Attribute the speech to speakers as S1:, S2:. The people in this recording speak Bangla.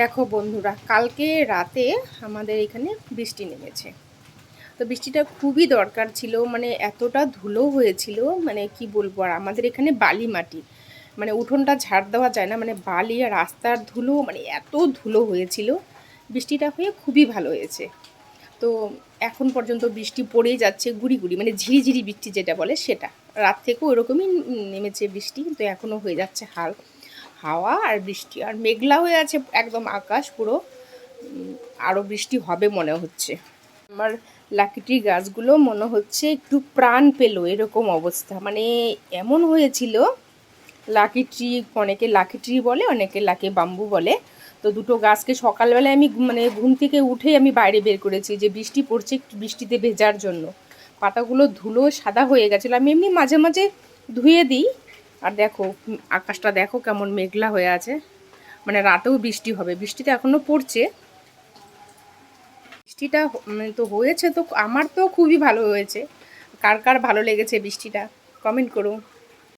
S1: দেখো বন্ধুরা, কালকে রাতে আমাদের এখানে বৃষ্টি নেমেছে। তো বৃষ্টিটা খুবই দরকার ছিল মানে এতটা ধুলো হয়েছিল মানে কি বলব আর আমাদের এখানে বালি মাটি মানে উঠোনটা ঝাড় দেওয়া যায় না মানে বালি আর রাস্তার ধুলো মানে এত ধুলো হয়েছিল, বৃষ্টিটা হয়ে খুবই ভালো হয়েছে। তো এখন পর্যন্ত বৃষ্টি পড়েই যাচ্ছে গুড়ি গুড়ি মানে ঝিরিঝিরি বৃষ্টি যেটা বলে সেটা। রাত থেকেও ওরকমই নেমেছে বৃষ্টি কিন্তু এখনও হয়ে যাচ্ছে হাল। হাওয়া আর বৃষ্টি। আর মেঘলা হয়ে আছে একদম আকাশ পুরো। আরও বৃষ্টি হবে মনে হচ্ছে। আমার লাকিটি গাছগুলো মনে হচ্ছে একটু প্রাণ পেল এরকম অবস্থা। মানে এমন হয়েছিল লাকি ট্রি অনেকে লাকি ট্রি বলে, অনেকে লাকি বাম্বু বলে। তো দুটো গাছকে সকালবেলায় আমি মানে ঘুম থেকে উঠে আমি বাইরে বের করেছি যে বৃষ্টি পড়ছে একটু বৃষ্টিতে ভেজার জন্য। পাতাগুলো ধুলো সাদা হয়ে গেছিল। আমি এমনি মাঝে মাঝে ধুয়ে দিই আর দেখো আকাশটা দেখো কেমন মেঘলা হয়ে আছে। মানে রাতেও বৃষ্টি হবে। বৃষ্টিটা এখনও পড়ছে। বৃষ্টিটা মানে তো হয়েছে তো, আমার তো খুবই ভালো হয়েছে। কার কার ভালো লেগেছে বৃষ্টিটা? কমেন্ট করো।